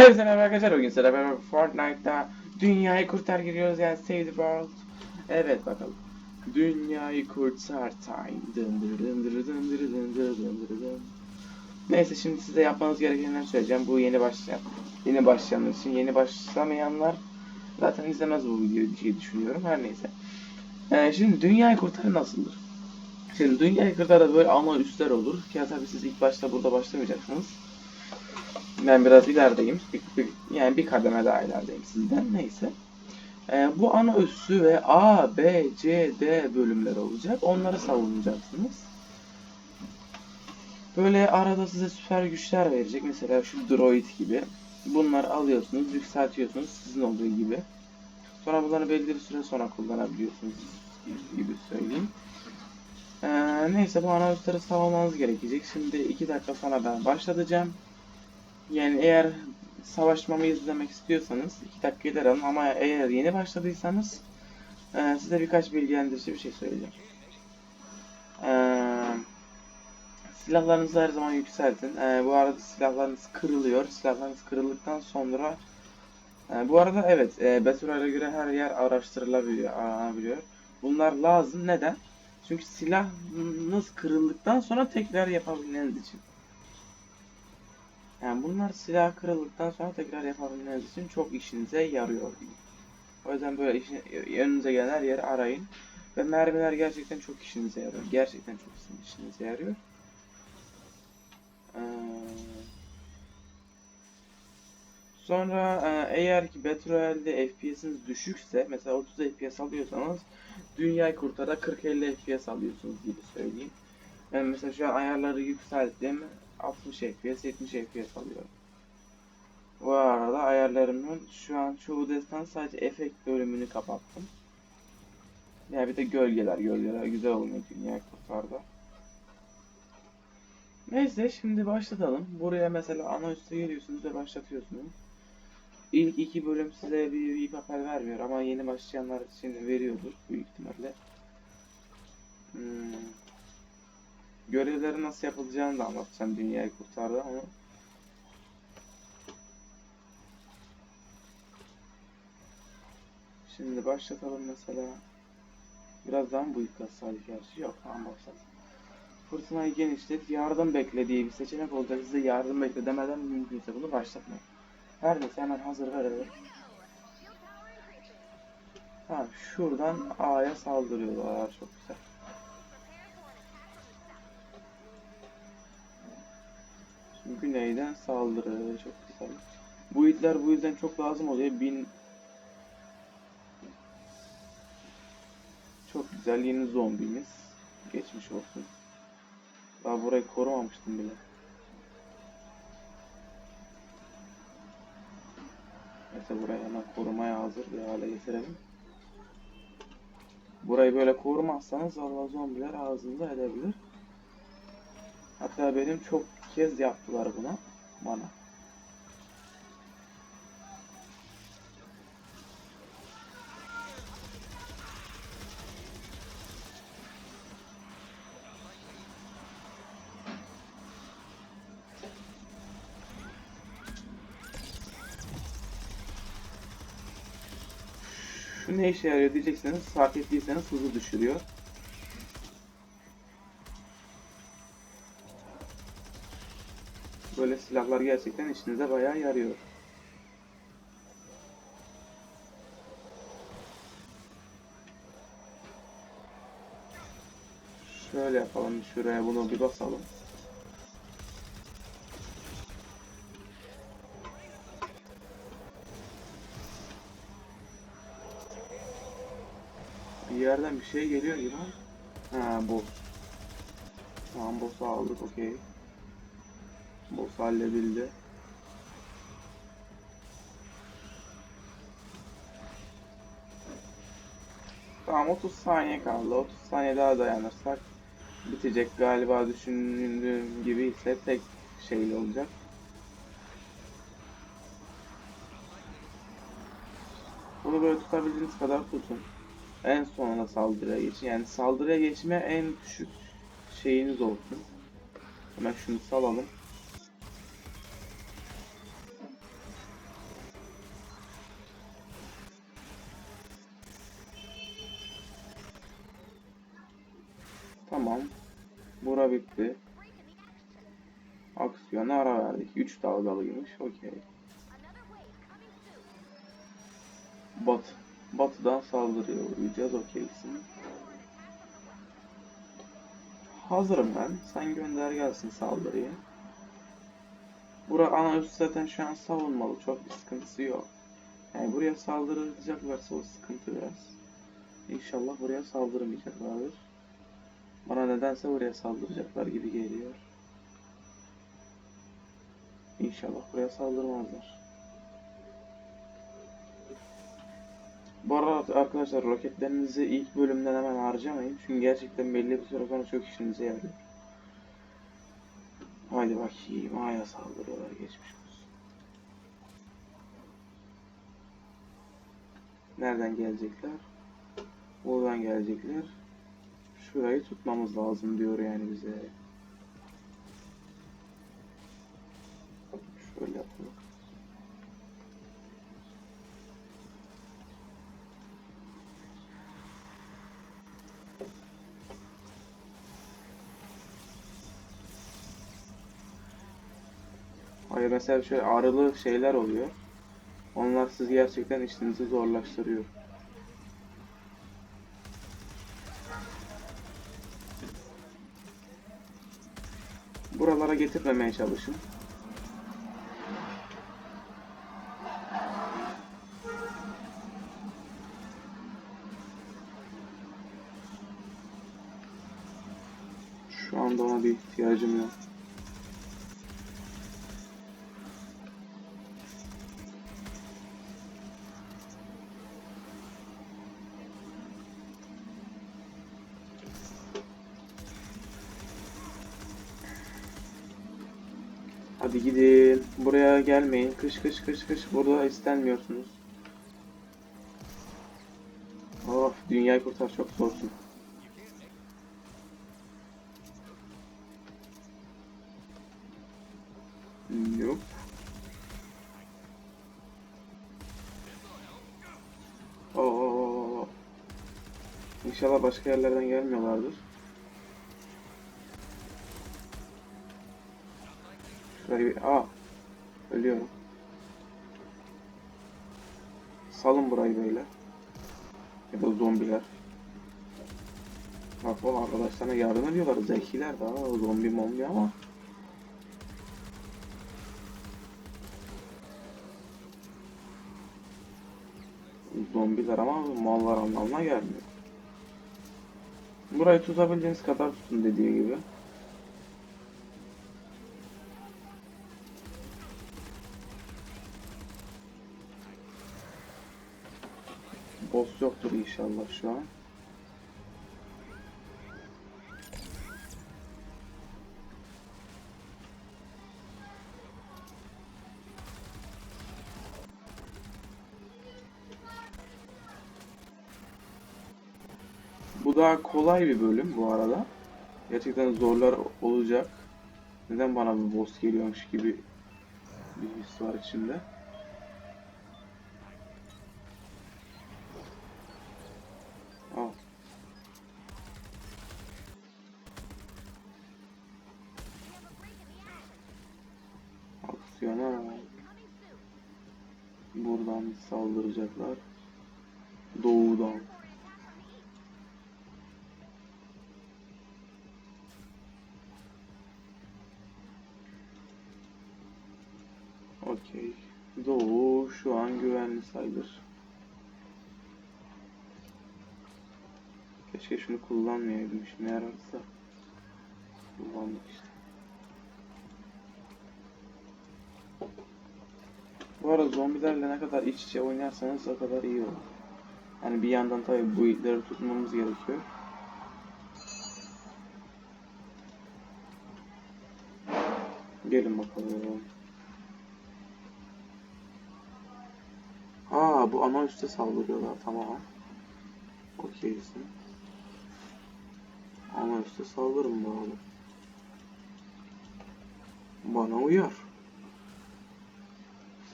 Hepsi merhaba arkadaşlar bugün sizlerle beraber Fortnite'da dünyayı kurtar giriyoruz yani Save the World. Evet bakalım. Dünyayı kurtar time. Neyse şimdi size yapmanız gerekenleri söyleyeceğim. Bu yeni başlayan, yeni başlayanlar için yeni başlamayanlar zaten izlemez bu videoyu diye düşünüyorum. Her neyse. Ee, şimdi dünyayı kurtarı nasıldır? Şimdi dünyayı kurtarda böyle ama üstler olur. Ki tabii siz ilk başta burada başlamayacaksınız. Ben biraz ilerideyim. Bir, bir- yani bir kademe daha ilerideyim sizden. Neyse. Ee, bu ana üssü ve A, B, C, D bölümleri olacak. Onları savunacaksınız. Böyle arada size süper güçler verecek. Mesela şu droid gibi. Bunları alıyorsunuz, yükseltiyorsunuz sizin olduğu gibi. Sonra bunları belli bir süre sonra kullanabiliyorsunuz gibi söyleyeyim. Ee, neyse bu ana üsleri savunmanız gerekecek. Şimdi 2 dakika sonra ben başlatacağım. Yani eğer savaşmamı izlemek istiyorsanız 2 dakika eder alın ama eğer yeni başladıysanız e, size birkaç bilgilendirici bir şey söyleyeceğim. Ee, silahlarınızı her zaman yükseltin. Ee, bu arada silahlarınız kırılıyor. Silahlarınız kırıldıktan sonra e, bu arada evet e, Battle göre her yer araştırılabiliyor. Bunlar lazım. Neden? Çünkü silahınız kırıldıktan sonra tekrar yapabilmeniz için. Yani bunlar silah kırıldıktan sonra tekrar yapabilmeniz için çok işinize yarıyor. O yüzden böyle işin, önünüze gelen her yeri arayın. Ve mermiler gerçekten çok işinize yarıyor. Gerçekten çok işinize yarıyor. Ee, sonra e, eğer ki Battle Royale'de FPS'iniz düşükse mesela 30 FPS alıyorsanız Dünyayı kurtara 40-50 FPS alıyorsunuz gibi söyleyeyim. Ben mesela şu an ayarları yükselttim. 60 FPS, 70 FPS alıyorum. Bu arada ayarlarımın şu an çoğu destan sadece efekt bölümünü kapattım. Ya bir de gölgeler, gölgeler güzel olmuyor dünya kurtarda. Neyse şimdi başlatalım. Buraya mesela ana üste geliyorsunuz ve başlatıyorsunuz. İlk iki bölüm size bir, bir papel vermiyor ama yeni başlayanlar için veriyordur büyük ihtimalle. Hmm. Görevleri nasıl yapılacağını da anlatacağım dünyayı kurtardı ama. Şimdi başlatalım mesela. Birazdan bu ilk sayı gerçi yok tamam başlat. Fırtınayı genişlet, yardım bekle diye bir seçenek olacak. Size yardım bekle demeden mümkünse bunu başlatmayın. Her neyse hemen hazır verelim. Tamam şuradan A'ya saldırıyorlar. Çok güzel. Güneyden saldırı. Çok güzel. Bu itler bu yüzden çok lazım oluyor. Bin Çok güzel yeni zombimiz. Geçmiş olsun. Daha burayı korumamıştım bile. Neyse burayı hemen korumaya hazır bir hale getirelim. Burayı böyle korumazsanız valla zombiler ağzında edebilir. Hatta benim çok kez yaptılar buna. Bana. Şu ne işe yarıyor diyecekseniz fark ettiyseniz hızı düşürüyor. Silahlar gerçekten işinize bayağı yarıyor. Şöyle yapalım şuraya bunu bir basalım. Bir yerden bir şey geliyor gibi. Ha boss. Tamam boss'u aldık okey. Boss halledildi. Tamam 30 saniye kaldı. 30 saniye daha dayanırsak bitecek galiba düşündüğüm gibi ise tek şey olacak. Bunu böyle tutabildiğiniz kadar tutun. En sonunda saldırıya geçin. Yani saldırıya geçme en düşük şeyiniz olsun. Hemen şunu salalım. Bitti. Aksiyona ara verdik. 3 dalgalıymış. Okey. Bat. Batıdan saldırıya uğrayacağız. Okeysin. Hazırım ben. Sen gönder gelsin saldırıya. Bura ana üst zaten şu an savunmalı. Çok bir sıkıntısı yok. Yani buraya saldıracaklarsa o sıkıntı biraz. İnşallah buraya saldırmayacaklardır. Bana nedense buraya saldıracaklar gibi geliyor. İnşallah buraya saldırmazlar. Bu arada arkadaşlar roketlerinizi ilk bölümden hemen harcamayın. Çünkü gerçekten belli bir süre sonra çok işinize yarıyor. Haydi bakayım. A'ya saldırıyorlar. Geçmiş olsun. Nereden gelecekler? Buradan gelecekler. Şurayı tutmamız lazım diyor yani bize. Şöyle yapalım. Hayır mesela şöyle arılı şeyler oluyor. Onlar siz gerçekten işinizi zorlaştırıyor. Buralara getirmemeye çalışın. Hadi gidin. Buraya gelmeyin. Kış kış kış kış. Burada istenmiyorsunuz. Of dünyayı kurtar çok zorsun. Yok. Oo. İnşallah başka yerlerden gelmiyorlardır. Bir... Aa! Ölüyorum. Salın burayı böyle. Ya da zombiler. Bak o arkadaşlarına yardım ediyorlar. Zekiler daha zombi mombi ama. Zombiler ama mallar anlamına gelmiyor. Burayı tutabildiğiniz kadar tutun dediği gibi. Boss yoktur inşallah şu an. Bu daha kolay bir bölüm bu arada. Gerçekten zorlar olacak. Neden bana bir boss geliyormuş gibi bir his var içimde. Saldıracaklar. Doğudan. Okey. Doğu şu an güvenli sayılır. Keşke şunu kullanmayaydım. İşime yararsa. Kullandık işte. Bu arada zombilerle ne kadar iç içe oynarsanız o kadar iyi olur. Hani bir yandan tabii bu itleri tutmamız gerekiyor. Gelin bakalım. Aa bu ana üste saldırıyorlar tamam. Okeysin. Ana üste saldırın bakalım. Bana uyar.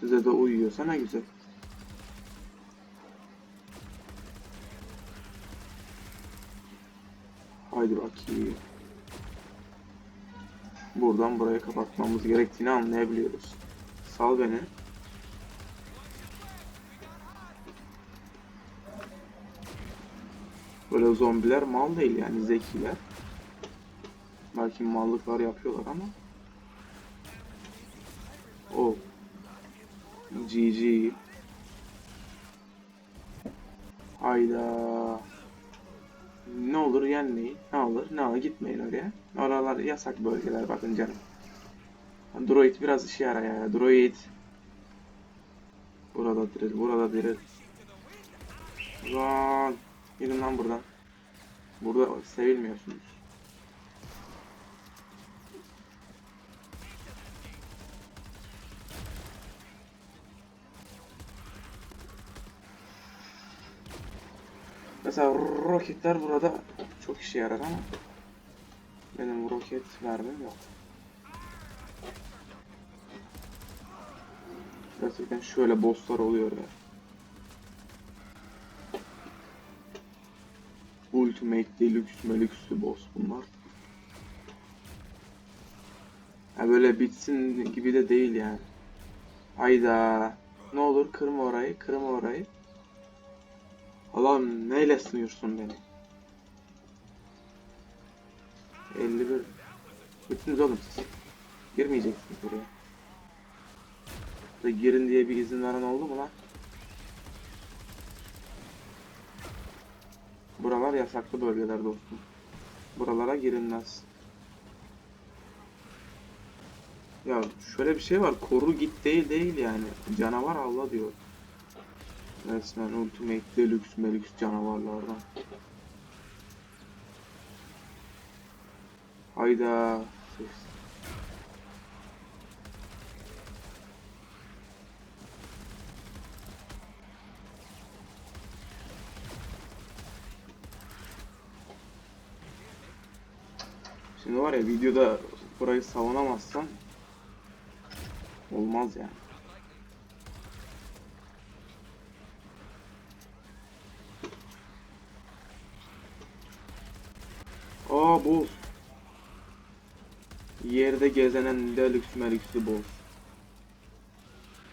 Size de uyuyorsa ne güzel. Haydi bakayım. Buradan burayı kapatmamız gerektiğini anlayabiliyoruz. Sal beni. Böyle zombiler mal değil yani zekiler. Belki mallıklar yapıyorlar ama. GG. Hayda. Ne olur yenmeyin. Ne olur ne olur gitmeyin oraya. Oralar yasak bölgeler bakın canım. Droid biraz işe yarar ya. Droid. Burada diril, burada diril. Lan. Gidin lan buradan. Burada sevilmiyorsunuz. Mesela roketler burada çok işe yarar ama benim roket mermim yok. Gerçekten şöyle bosslar oluyor ya. Ultimate Deluxe Meluxe'lü boss bunlar. Ha böyle bitsin gibi de değil yani. Hayda. Ne olur kırma orayı, kırma orayı. Allah'ım neyle sınıyorsun beni? 51 Bittiniz oğlum siz. Girmeyeceksiniz buraya. Da girin diye bir izin veren oldu mu lan? Buralar yasaklı bölgeler dostum. Buralara girilmez. Ya şöyle bir şey var. Koru git değil değil yani. Canavar avla diyor. Resmen Ultimate Deluxe Melux canavarlardan. Hayda. Ses. Şimdi var ya videoda burayı savunamazsan olmaz yani. Aa boss. Yerde gezenen deluxe melüksü boss.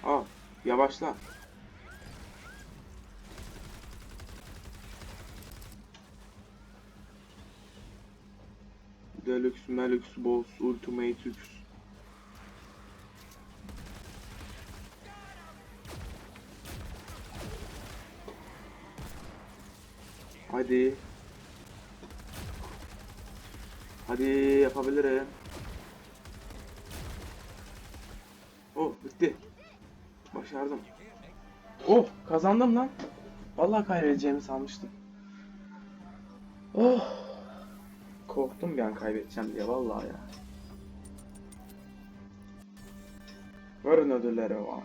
Aa yavaşla. Deluxe melüks boss ultimate X. Hadi. Hadi yapabilirim. Oh bitti. Başardım. Oh kazandım lan. Vallahi kaybedeceğimi sanmıştım. Oh. Korktum ben kaybedeceğim diye vallahi ya. Varın ödülleri var.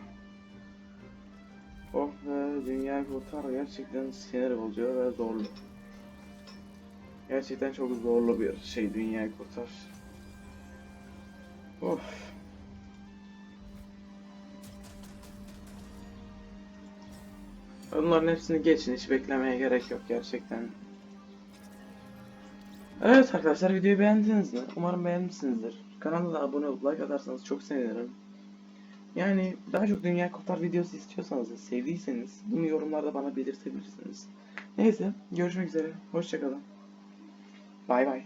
Oh be dünya kurtar gerçekten sinir bozucu ve zorlu. Gerçekten çok zorlu bir şey dünyayı kurtar. Of. Bunların hepsini geçin hiç beklemeye gerek yok gerçekten. Evet arkadaşlar videoyu beğendiniz mi? Umarım beğenmişsinizdir. Kanala da abone olup like atarsanız çok sevinirim. Yani daha çok Dünya Kurtar videosu istiyorsanız, sevdiyseniz bunu yorumlarda bana belirtebilirsiniz. Neyse görüşmek üzere. Hoşçakalın. Bye bye.